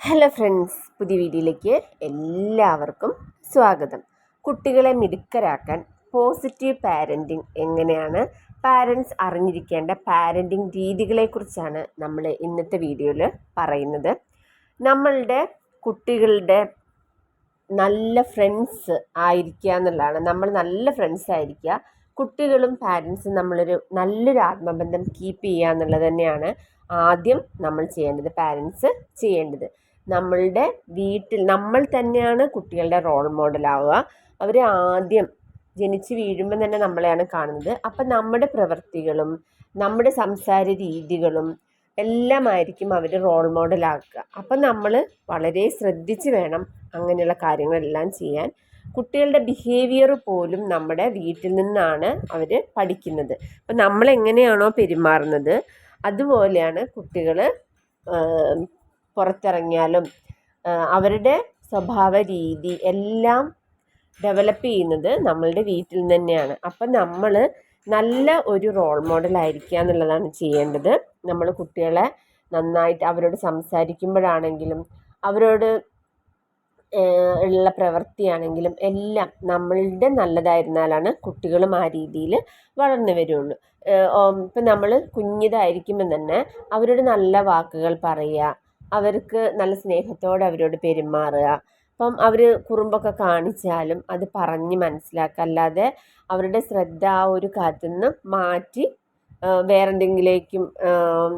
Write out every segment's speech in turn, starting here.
Hello friends പുതിയ വീഡിയോയിലേക്ക് എല്ലാവർക്കും സ്വാഗതം. കുട്ടികളെ മിടുക്കരാക്കാൻ പോസിറ്റീവ് പാരന്റിങ് എങ്ങനെയാണ്? പാരൻസ് അറിഞ്ഞിരിക്കേണ്ട പാരന്റിങ് രീതികളെക്കുറിച്ചാണ് നമ്മൾ ഇന്നത്തെ വീഡിയോയിൽ പറയുന്നത്. നമ്മളുടെ കുട്ടികളുടെ നല്ല ഫ്രണ്ട്സ് ആയിരിക്കുക എന്നുള്ളതാണ്. നമ്മൾ നല്ല ഫ്രണ്ട്സ് ആയിരിക്കുക. കുട്ടികളും പാരൻസും നമ്മളൊരു നല്ലൊരു ആത്മബന്ധം കീപ്പ് ചെയ്യുക എന്നുള്ളത് തന്നെയാണ് ആദ്യം നമ്മൾ ചെയ്യേണ്ടത് പാരൻസ് ചെയ്യേണ്ടത്. നമ്മളുടെ വീട്ടിൽ നമ്മൾ തന്നെയാണ് കുട്ടികളുടെ റോൾ മോഡലാവുക അവർ ആദ്യം ജനിച്ച് വീഴുമ്പം തന്നെ നമ്മളെയാണ് കാണുന്നത്. അപ്പം നമ്മുടെ പ്രവൃത്തികളും നമ്മുടെ സംസാര രീതികളും എല്ലാമായിരിക്കും അവർ റോൾ മോഡലാക്കുക അപ്പം നമ്മൾ വളരെ ശ്രദ്ധിച്ച് വേണം അങ്ങനെയുള്ള കാര്യങ്ങളെല്ലാം ചെയ്യാൻ. കുട്ടികളുടെ ബിഹേവിയർ പോലും നമ്മുടെ വീട്ടിൽ നിന്നാണ് അവർ പഠിക്കുന്നത്. അപ്പം നമ്മൾ എങ്ങനെയാണോ പെരുമാറുന്നത് അതുപോലെയാണ് കുട്ടികൾ പുറത്തിറങ്ങിയാലും അവരുടെ സ്വഭാവ രീതി എല്ലാം ഡെവലപ്പ് ചെയ്യുന്നത് നമ്മളുടെ വീട്ടിൽ നിന്ന് തന്നെയാണ്. അപ്പം നമ്മൾ നല്ല ഒരു റോൾ മോഡൽ ആയിരിക്കുക എന്നുള്ളതാണ് ചെയ്യേണ്ടത്. നമ്മൾ കുട്ടികളെ നന്നായിട്ട് അവരോട് സംസാരിക്കുമ്പോഴാണെങ്കിലും അവരോട് ഉള്ള പ്രവൃത്തിയാണെങ്കിലും എല്ലാം നമ്മളുടെ നല്ലതായിരുന്നാലാണ് കുട്ടികളും ആ രീതിയിൽ വളർന്നു വരുള്ളൂ. ഇപ്പം നമ്മൾ കുഞ്ഞിതായിരിക്കുമ്പം തന്നെ അവരോട് നല്ല വാക്കുകൾ പറയുക അവർക്ക് നല്ല സ്നേഹത്തോടെ അവരോട് പെരുമാറുക. അപ്പം അവർ കുറുമ്പൊക്കെ കാണിച്ചാലും അത് പറഞ്ഞ് മനസ്സിലാക്കുക. അല്ലാതെ അവരുടെ ശ്രദ്ധ ആ ഒരു കാര്യത്തിൽ നിന്ന് മാറ്റി വേറെ എന്തെങ്കിലേക്കും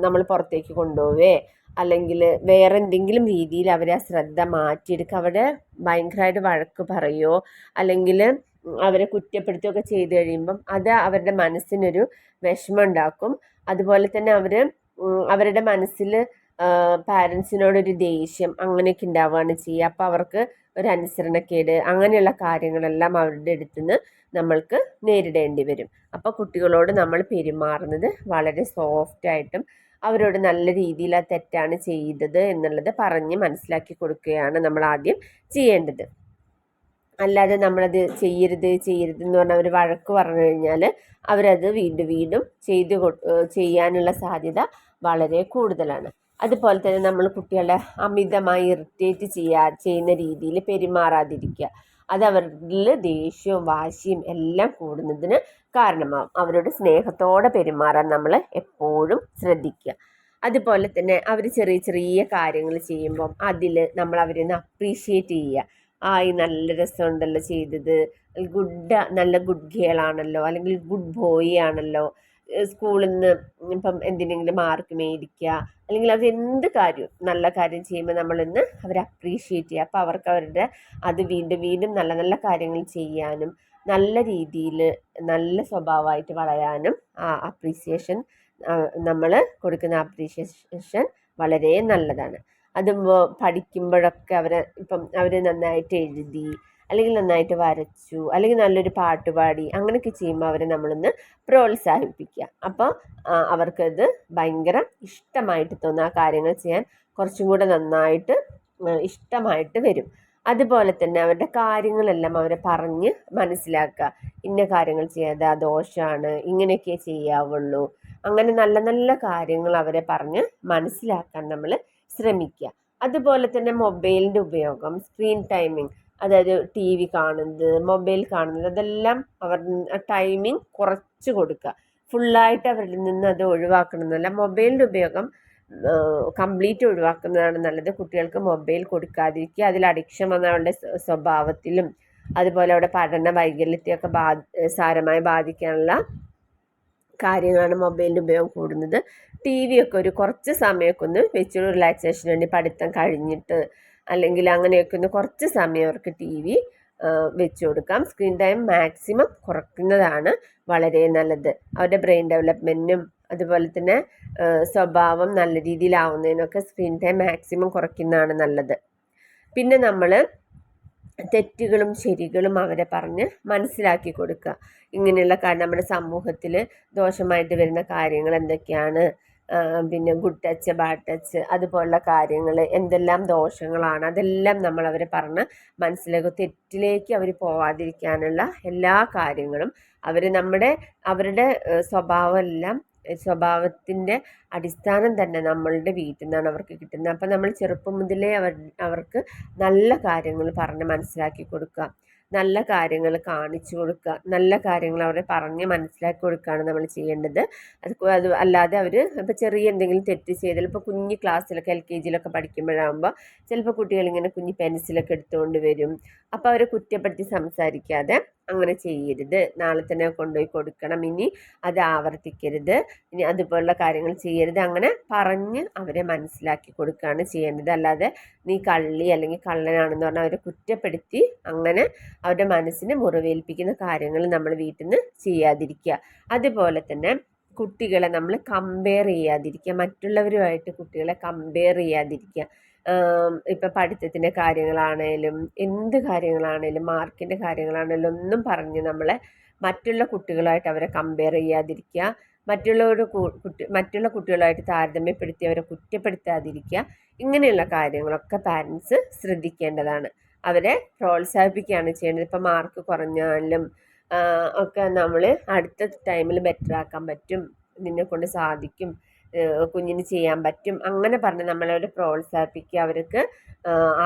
നമ്മൾ പുറത്തേക്ക് കൊണ്ടുപോവേ. അല്ലെങ്കിൽ വേറെ എന്തെങ്കിലും രീതിയിൽ അവരെ ആ ശ്രദ്ധ മാറ്റിയെടുക്കുക. അവരെ ഭയങ്കരമായിട്ട് വഴക്ക് പറയുകയോ അല്ലെങ്കിൽ അവരെ കുറ്റപ്പെടുത്തുകയൊക്കെ ചെയ്ത് കഴിയുമ്പം അത് അവരുടെ മനസ്സിനൊരു വിഷമം ഉണ്ടാക്കും. അതുപോലെ തന്നെ അവർ അവരുടെ മനസ്സിൽ പാരൻസിനോടൊരു ദേഷ്യം അങ്ങനെയൊക്കെ ഉണ്ടാവുകയാണ് ചെയ്യുക അപ്പോൾ അവർക്ക് ഒരു അനുസരണക്കേട് അങ്ങനെയുള്ള കാര്യങ്ങളെല്ലാം അവരുടെ അടുത്ത് നിന്ന് നമ്മൾക്ക് നേരിടേണ്ടി വരും. അപ്പോൾ കുട്ടികളോട് നമ്മൾ പെരുമാറുന്നത് വളരെ സോഫ്റ്റായിട്ടും അവരോട് നല്ല രീതിയിൽ ആ തെറ്റാണ് ചെയ്തത് എന്നുള്ളത് പറഞ്ഞ് മനസ്സിലാക്കി കൊടുക്കുകയാണ് നമ്മൾ ആദ്യം ചെയ്യേണ്ടത്. അല്ലാതെ നമ്മളത് ചെയ്യരുത് ചെയ്യരുത് എന്ന് പറഞ്ഞാൽ അവർ വഴക്ക് പറഞ്ഞു കഴിഞ്ഞാൽ അവരത് വീണ്ടും വീണ്ടും ചെയ്ത് ചെയ്യാനുള്ള സാധ്യത വളരെ കൂടുതലാണ്. അതുപോലെ തന്നെ നമ്മൾ കുട്ടികളെ അമിതമായി ഇറിറ്റേറ്റ് ചെയ്യാ ചെയ്യുന്ന രീതിയിൽ പെരുമാറാതിരിക്കുക. അത് അവരിൽ ദേഷ്യവും വാശിയും എല്ലാം കൂടുന്നതിന് കാരണമാകും അവരോട് സ്നേഹത്തോടെ പെരുമാറാൻ നമ്മൾ എപ്പോഴും ശ്രദ്ധിക്കുക. അതുപോലെ തന്നെ അവർ ചെറിയ ചെറിയ കാര്യങ്ങൾ ചെയ്യുമ്പം അതിൽ നമ്മൾ അവരെ ഒന്ന് അപ്രീഷിയേറ്റ് ചെയ്യുക. ആയി നല്ല രസമുണ്ടല്ലോ ചെയ്തത്. ഗുഡ് നല്ല ഗുഡ് ഗേൾ ആണല്ലോ. അല്ലെങ്കിൽ ഗുഡ് ബോയ് ആണല്ലോ. സ്കൂളിൽ നിന്ന് ഇപ്പം എന്തിനെങ്കിലും മാർക്ക് മേടിക്കുക അല്ലെങ്കിൽ അത് എന്ത് കാര്യവും നല്ല കാര്യം ചെയ്യുമ്പോൾ നമ്മളിന്ന് അവരെ അപ്രീഷിയേറ്റ് ചെയ്യുക. അപ്പോൾ അവർക്ക് അവരുടെ അത് വീണ്ടും വീണ്ടും നല്ല നല്ല കാര്യങ്ങൾ ചെയ്യാനും നല്ല രീതിയിൽ നല്ല സ്വഭാവമായിട്ട് വളരാനും ആ അപ്രീസിയേഷൻ നമ്മൾ കൊടുക്കുന്ന അപ്രീഷിയേഷൻ വളരെ നല്ലതാണ്. അത് പഠിക്കുമ്പോഴൊക്കെ അവരെ ഇപ്പം അവർ നന്നായിട്ട് എഴുതി അല്ലെങ്കിൽ നന്നായിട്ട് വരച്ചു അല്ലെങ്കിൽ നല്ലൊരു പാട്ട് പാടി അങ്ങനെയൊക്കെ ചെയ്യുമ്പോൾ അവരെ നമ്മളൊന്ന് പ്രോത്സാഹിപ്പിക്കുക. അപ്പോൾ അവർക്കത് ഭയങ്കര ഇഷ്ടമായിട്ട് തോന്നും. ആ കാര്യങ്ങൾ ചെയ്യാൻ കുറച്ചും കൂടെ നന്നായിട്ട് ഇഷ്ടമായിട്ട് വരും. അതുപോലെ തന്നെ അവരുടെ കാര്യങ്ങളെല്ലാം അവരെ പറഞ്ഞ് മനസ്സിലാക്കുക. ഇന്ന കാര്യങ്ങൾ ചെയ്യാതെ ആ ദോഷമാണ് ഇങ്ങനെയൊക്കെ ചെയ്യാവുള്ളൂ. അങ്ങനെ നല്ല നല്ല കാര്യങ്ങൾ അവരെ പറഞ്ഞ് മനസ്സിലാക്കാൻ നമ്മൾ ശ്രമിക്കുക. അതുപോലെ തന്നെ മൊബൈലിന്റെ ഉപയോഗം സ്ക്രീൻ ടൈമിംഗ് അതായത് ടി വി കാണുന്നത് മൊബൈൽ കാണുന്നത് അതെല്ലാം അവർ ടൈമിംഗ് കുറച്ച് കൊടുക്കുക. ഫുള്ളായിട്ട് അവരിൽ നിന്ന് അത് ഒഴിവാക്കണമെന്നല്ല മൊബൈലിന്റെ ഉപയോഗം കംപ്ലീറ്റ് ഒഴിവാക്കുന്നതാണ് നല്ലത്. കുട്ടികൾക്ക് മൊബൈൽ കൊടുക്കാതിരിക്കുക അതിൽ അഡിക്ഷൻ വന്ന അവരുടെ സ്വഭാവത്തിലും അതുപോലെ അവിടെ പഠന വൈകല്യത്തെയൊക്കെ ബാ സാരമായി ബാധിക്കാനുള്ള കാര്യങ്ങളാണ് മൊബൈലിന്റെ ഉപയോഗം കൂടുന്നത്. ടി വി ഒക്കെ ഒരു കുറച്ച് സമയമൊക്കെ ഒന്ന് വെച്ചൊരു റിലാക്സേഷന് വേണ്ടി പഠിത്തം കഴിഞ്ഞിട്ട് അല്ലെങ്കിൽ അങ്ങനെയൊക്കെ ഒന്ന് കുറച്ച് സമയം അവർക്ക് ടി വി വെച്ചു കൊടുക്കാം. സ്ക്രീൻ ടൈം മാക്സിമം കുറയ്ക്കുന്നതാണ് വളരെ നല്ലത്. അവരുടെ ബ്രെയിൻ ഡെവലപ്മെന്റിനും അതുപോലെ തന്നെ സ്വഭാവം നല്ല രീതിയിലാവുന്നതിനൊക്കെ സ്ക്രീൻ ടൈം മാക്സിമം കുറയ്ക്കുന്നതാണ് നല്ലത്. പിന്നെ നമ്മൾ തെറ്റുകളും ശരികളും അവരെ പറഞ്ഞ് മനസ്സിലാക്കി കൊടുക്കുക. ഇങ്ങനെയുള്ള നമ്മുടെ സമൂഹത്തിൽ ദോഷമായിട്ട് വരുന്ന കാര്യങ്ങൾ എന്തൊക്കെയാണ്? പിന്നെ ഗുഡ് ടച്ച് ബാഡ് ടച്ച് അതുപോലുള്ള കാര്യങ്ങൾ എന്തെല്ലാം ദോഷങ്ങളാണ് അതെല്ലാം നമ്മൾ അവരെ പറഞ്ഞ് മനസ്സിലാക്കും തെറ്റിലേക്ക് അവർ പോവാതിരിക്കാനുള്ള എല്ലാ കാര്യങ്ങളും അവർ നമ്മുടെ അവരുടെ സ്വഭാവമെല്ലാം സ്വഭാവത്തിന്റെ അടിസ്ഥാനം തന്നെ നമ്മളുടെ വീട്ടിൽ നിന്നാണ് അവർക്ക് കിട്ടുന്നത്. അപ്പം നമ്മൾ ചെറുപ്പം മുതലേ അവർ അവർക്ക് നല്ല കാര്യങ്ങൾ പറഞ്ഞ് മനസ്സിലാക്കി കൊടുക്കുക. നല്ല കാര്യങ്ങൾ കാണിച്ചു കൊടുക്കുക നല്ല കാര്യങ്ങൾ അവരെ പറഞ്ഞ് മനസ്സിലാക്കി കൊടുക്കുകയാണ് നമ്മൾ ചെയ്യേണ്ടത്. അത് അത് അല്ലാതെ അവർ ഇപ്പോൾ ചെറിയ എന്തെങ്കിലും തെറ്റ് ചെയ്താൽ ഇപ്പോൾ കുഞ്ഞ് ക്ലാസ്സിലൊക്കെ എൽ കെ ജിയിലൊക്കെ പഠിക്കുമ്പോഴാകുമ്പോൾ ചിലപ്പോൾ കുട്ടികളിങ്ങനെ കുഞ്ഞ് പെൻസിലൊക്കെ എടുത്തുകൊണ്ട് വരും. അപ്പോൾ അവരെ കുറ്റപ്പെടുത്തി സംസാരിക്കാതെ അങ്ങനെ ചെയ്യരുത്. നാളെ തന്നെ കൊണ്ടുപോയി കൊടുക്കണം. ഇനി അത് ആവർത്തിക്കരുത്. ഇനി അതുപോലുള്ള കാര്യങ്ങൾ ചെയ്യരുത്. അങ്ങനെ പറഞ്ഞ് അവരെ മനസ്സിലാക്കി കൊടുക്കുകയാണ് ചെയ്യേണ്ടത്. അല്ലാതെ നീ കള്ളി അല്ലെങ്കിൽ കള്ളനാണെന്ന് പറഞ്ഞാൽ അവരെ കുറ്റപ്പെടുത്തി അങ്ങനെ അവരുടെ മനസ്സിനെ മുറിവേൽപ്പിക്കുന്ന കാര്യങ്ങൾ നമ്മൾ വീട്ടിൽ നിന്ന് ചെയ്യാതിരിക്കുക. അതുപോലെ തന്നെ കുട്ടികളെ നമ്മൾ കമ്പയർ ചെയ്യാതിരിക്കുക. മറ്റുള്ളവരുമായിട്ട് കുട്ടികളെ കമ്പയർ ചെയ്യാതിരിക്കുക. ഇപ്പം പഠിത്തത്തിന്റെ കാര്യങ്ങളാണേലും എന്ത് കാര്യങ്ങളാണേലും മാർക്കിന്റെ കാര്യങ്ങളാണേലും ഒന്നും പറഞ്ഞ് നമ്മളെ മറ്റുള്ള കുട്ടികളായിട്ട് അവരെ കമ്പയർ ചെയ്യാതിരിക്കുക. മറ്റുള്ളവരുടെ കുട്ടി മറ്റുള്ള കുട്ടികളായിട്ട് താരതമ്യപ്പെടുത്തി അവരെ കുറ്റപ്പെടുത്താതിരിക്കുക. ഇങ്ങനെയുള്ള കാര്യങ്ങളൊക്കെ പാരൻസ് ശ്രദ്ധിക്കേണ്ടതാണ്. അവരെ പ്രോത്സാഹിപ്പിക്കുകയാണ് ചെയ്യേണ്ടത്. ഇപ്പം മാർക്ക് കുറഞ്ഞാലും ഒക്കെ നമ്മൾ അടുത്ത ടൈമിൽ ബെറ്റർ ആക്കാൻ പറ്റും നിന്നെ കൊണ്ട് സാധിക്കും കുഞ്ഞിന് ചെയ്യാൻ പറ്റും അങ്ങനെ പറഞ്ഞ് നമ്മളവരെ പ്രോത്സാഹിപ്പിക്കുക അവർക്ക്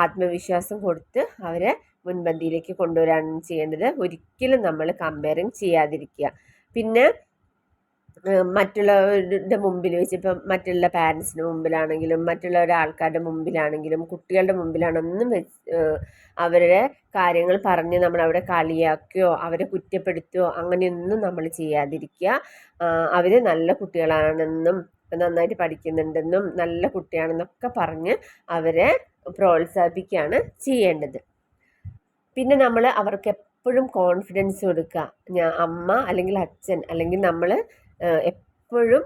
ആത്മവിശ്വാസം കൊടുത്ത് അവരെ മുൻപന്തിയിലേക്ക് കൊണ്ടുവരാൻ ചെയ്യേണ്ടത് ഒരിക്കലും നമ്മൾ കമ്പയറിങ് ചെയ്യാതിരിക്കുക. പിന്നെ മറ്റുള്ളവരുടെ മുമ്പിൽ വെച്ച് ഇപ്പം മറ്റുള്ള പാരൻസിന്റെ മുമ്പിലാണെങ്കിലും മറ്റുള്ള ഒരാൾക്കാരുടെ മുമ്പിലാണെങ്കിലും കുട്ടികളുടെ മുമ്പിലാണൊന്നും വെച്ച് അവരുടെ കാര്യങ്ങൾ പറഞ്ഞ് നമ്മൾ അവിടെ കളിയാക്കുകയോ അവരെ കുറ്റപ്പെടുത്തുകയോ അങ്ങനെയൊന്നും നമ്മൾ ചെയ്യാതിരിക്കുക. അവർ നല്ല കുട്ടികളാണെന്നും നന്നായിട്ട് പഠിക്കുന്നുണ്ടെന്നും നല്ല കുട്ടിയാണെന്നൊക്കെ പറഞ്ഞ് അവരെ പ്രോത്സാഹിപ്പിക്കുകയാണ് ചെയ്യേണ്ടത്. പിന്നെ നമ്മൾ അവർക്ക് എപ്പോഴും കോൺഫിഡൻസ് കൊടുക്കുക. ഞാൻ അമ്മ അല്ലെങ്കിൽ അച്ഛൻ അല്ലെങ്കിൽ നമ്മൾ എപ്പോഴും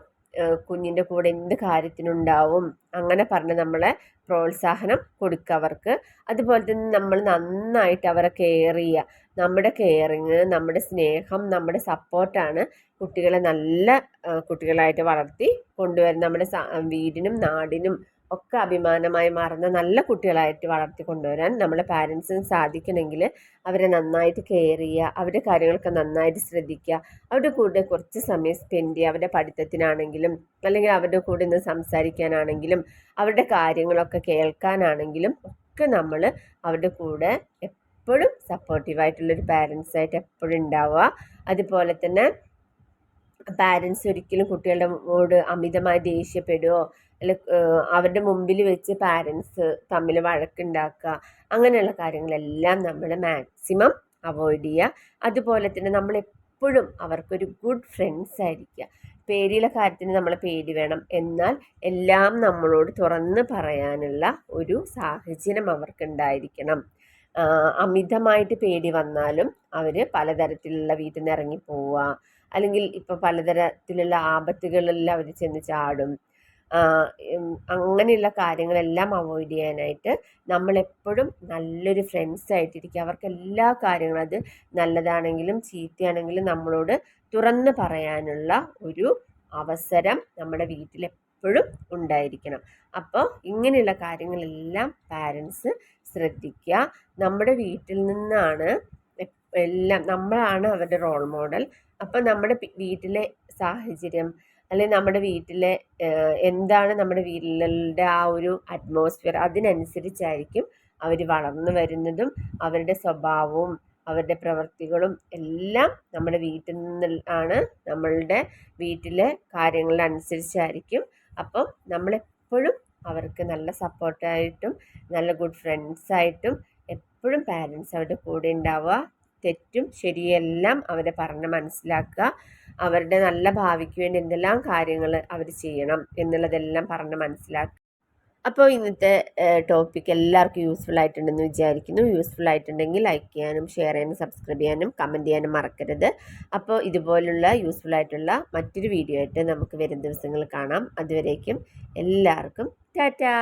കുഞ്ഞിന്റെ കൂടെ എന്ത് കാര്യത്തിനുണ്ടാവും അങ്ങനെ പറഞ്ഞ് നമ്മളെ പ്രോത്സാഹനം കൊടുക്കുക അവർക്ക്. അതുപോലെ തന്നെ നമ്മൾ നന്നായിട്ട് അവരെ കെയർ ചെയ്യുക. നമ്മുടെ കെയറിങ് നമ്മുടെ സ്നേഹം നമ്മുടെ സപ്പോർട്ടാണ് കുട്ടികളെ നല്ല കുട്ടികളായിട്ട് വളർത്തി കൊണ്ടുവരുന്ന നമ്മുടെ വീടിനും നാടിനും ഒക്കെ അഭിമാനമായി മാറുന്ന നല്ല കുട്ടികളായിട്ട് വളർത്തി കൊണ്ടുവരാൻ നമ്മളെ പാരൻസിന് സാധിക്കണമെങ്കിൽ അവരെ നന്നായിട്ട് കെയർ ചെയ്യുക അവരുടെ കാര്യങ്ങളൊക്കെ നന്നായിട്ട് ശ്രദ്ധിക്കുക. അവരുടെ കൂടെ കുറച്ച് സമയം സ്പെൻഡ് ചെയ്യുക. അവരുടെ പഠിത്തത്തിനാണെങ്കിലും അല്ലെങ്കിൽ അവരുടെ കൂടെ നിന്ന് സംസാരിക്കാനാണെങ്കിലും അവരുടെ കാര്യങ്ങളൊക്കെ കേൾക്കാനാണെങ്കിലും ഒക്കെ നമ്മൾ അവരുടെ കൂടെ എപ്പോഴും സപ്പോർട്ടീവായിട്ടുള്ളൊരു പാരൻസായിട്ട് എപ്പോഴും ഉണ്ടാവുക. അതുപോലെ തന്നെ പാരൻസ് ഒരിക്കലും കുട്ടികളുടെ അമിതമായി ദേഷ്യപ്പെടുകയോ അവരുടെ മുമ്പിൽ വെച്ച് പാരൻസ് തമ്മിൽ വഴക്കുണ്ടാക്കുക അങ്ങനെയുള്ള കാര്യങ്ങളെല്ലാം നമ്മൾ മാക്സിമം അവോയ്ഡ് ചെയ്യുക. അതുപോലെ തന്നെ നമ്മൾ എപ്പോഴും അവർക്കൊരു ഗുഡ് ഫ്രണ്ട്സ് ആയിരിക്കുക. പേടിയുള്ള കാര്യത്തിന് നമ്മൾ പേടി വേണം. എന്നാൽ എല്ലാം നമ്മളോട് തുറന്ന് പറയാനുള്ള ഒരു സാഹചര്യം അവർക്കുണ്ടായിരിക്കണം. അമിതമായിട്ട് പേടി വന്നാലും അവർ പലതരത്തിലുള്ള വീട്ടിൽ നിന്ന് ഇറങ്ങി പോവുക. അല്ലെങ്കിൽ ഇപ്പോൾ പലതരത്തിലുള്ള ആപത്തുകളിൽ അവർ ചെന്ന് ചാടും. അങ്ങനെയുള്ള കാര്യങ്ങളെല്ലാം അവോയ്ഡ് ചെയ്യാനായിട്ട് നമ്മളെപ്പോഴും നല്ലൊരു ഫ്രണ്ട്സ് ആയിട്ടിരിക്കുക. അവർക്ക് എല്ലാ കാര്യങ്ങളും അത് നല്ലതാണെങ്കിലും ചീത്തയാണെങ്കിലും നമ്മളോട് തുറന്ന് പറയാനുള്ള ഒരു അവസരം നമ്മുടെ വീട്ടിൽ എപ്പോഴും ഉണ്ടായിരിക്കണം. അപ്പോൾ ഇങ്ങനെയുള്ള കാര്യങ്ങളെല്ലാം പാരൻസ് ശ്രദ്ധിക്കുക. നമ്മുടെ വീട്ടിൽ നിന്നാണ് എല്ലാം നമ്മളാണ് അവരുടെ റോൾ മോഡൽ അപ്പോൾ നമ്മുടെ വീട്ടിലെ സാഹചര്യം അല്ലെങ്കിൽ നമ്മുടെ വീട്ടിലെ എന്താണ് നമ്മുടെ വീട്ടിലെ ആ ഒരു അറ്റ്മോസ്ഫിയർ അതിനനുസരിച്ചായിരിക്കും അവർ വളർന്നു വരുന്നതും അവരുടെ സ്വഭാവവും അവരുടെ പ്രവൃത്തികളും എല്ലാം നമ്മുടെ വീട്ടിൽ നിന്ന് ആണ് നമ്മളുടെ വീട്ടിലെ കാര്യങ്ങളനുസരിച്ചായിരിക്കും അപ്പം നമ്മളെപ്പോഴും അവർക്ക് നല്ല സപ്പോർട്ടായിട്ടും നല്ല ഗുഡ് ഫ്രണ്ട്സായിട്ടും എപ്പോഴും പാരൻസ് അവരുടെ കൂടെ ഉണ്ടാവുക. തെറ്റും ശരിയെല്ലാം അവരെ പറഞ്ഞ് മനസ്സിലാക്കുക. അവരുടെ നല്ല ഭാവിക്ക് വേണ്ടി എന്തെല്ലാം കാര്യങ്ങൾ അവർ ചെയ്യണം എന്നുള്ളതെല്ലാം പറഞ്ഞ് മനസ്സിലാക്കുക. അപ്പോൾ ഇന്നത്തെ ടോപ്പിക് എല്ലാവർക്കും യൂസ്ഫുൾ ആയിട്ടുണ്ടെന്ന് വിചാരിക്കുന്നു. യൂസ്ഫുൾ ആയിട്ടുണ്ടെങ്കിൽ ലൈക്ക് ചെയ്യാനും ഷെയർ ചെയ്യാനും സബ്സ്ക്രൈബ് ചെയ്യാനും കമന്റ് ചെയ്യാനും മറക്കരുത്. അപ്പോൾ ഇതുപോലുള്ള യൂസ്ഫുൾ ആയിട്ടുള്ള മറ്റൊരു വീഡിയോ ആയിട്ട് നമുക്ക് വരും ദിവസങ്ങൾ കാണാം. അതുവരേക്കും എല്ലാവർക്കും ടാറ്റാ!